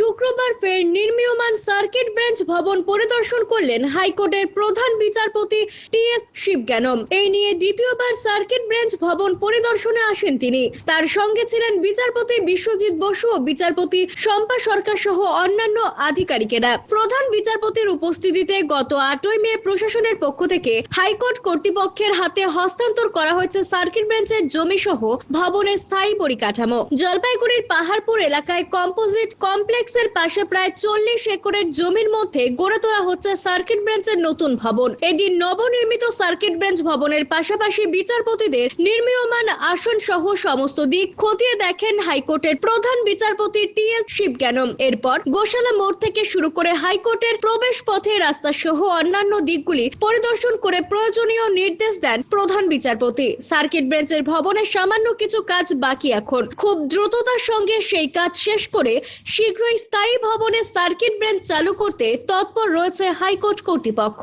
শুক্রবার ফের নির্মীয়মান circuit bench ভবন পরিদর্শন করলেন হাইকোর্টের প্রধান বিচারপতি টি এস শিবজ্ঞানম। এই নিয়ে দ্বিতীয়বার সার্কিট বেঞ্চ ভবন পরিদর্শনে আসেন তিনি। তার সঙ্গে ছিলেন বিচারপতি বিশ্বজিৎ বসু ও বিচারপতি শম্পা সরকার সহ অন্যান্য আধিকারিকেরা। প্রধান বিচারপতির উপস্থিতিতে গত আটই মে প্রশাসনের পক্ষ থেকে হাইকোর্ট কর্তৃপক্ষের হাতে হস্তান্তর করা হয়েছে সার্কিট বেঞ্চের জমি সহ ভবনের স্থায়ী পরিকাঠামো। জলপাইগুড়ির পাহাড়পুর এলাকায় কম্পোজিট কমপ্লেক্সের পাশে প্রায় চল্লিশ একরের জমির মধ্যে গড়ে তোলা হচ্ছে সার্কিট বেঞ্চের নতুন ভবন। এদিন নবনির্মিত সার্কিট বেঞ্চ ভবনের পাশাপাশি বিচারপতিদের নির্মীয়মান আসন সহ সমস্ত দিক খতিয়ে দেখেন হাইকোর্টের প্রধান বিচারপতি টি এস শিবজ্ঞানম। এরপর গোশালা মোড় থেকে শুরু করে হাইকোর্টের প্রবেশ পথে রাস্তা সহ অন্যান্য দিকগুলি পরিদর্শন করে প্রয়োজনীয় নির্দেশ দেন প্রধান বিচারপতি। সার্কিট বেঞ্চের ভবনের সামান্য কিছু কাজ বাকি এখন। খুব দ্রুততার সঙ্গে সেই কাজ শেষ করে শীঘ্রই স্থায়ী ভবনে সার্কিট ব্রেঞ্চ চালু করতে তৎপর রয়েছে হাইকোর্ট কর্তৃপক্ষ।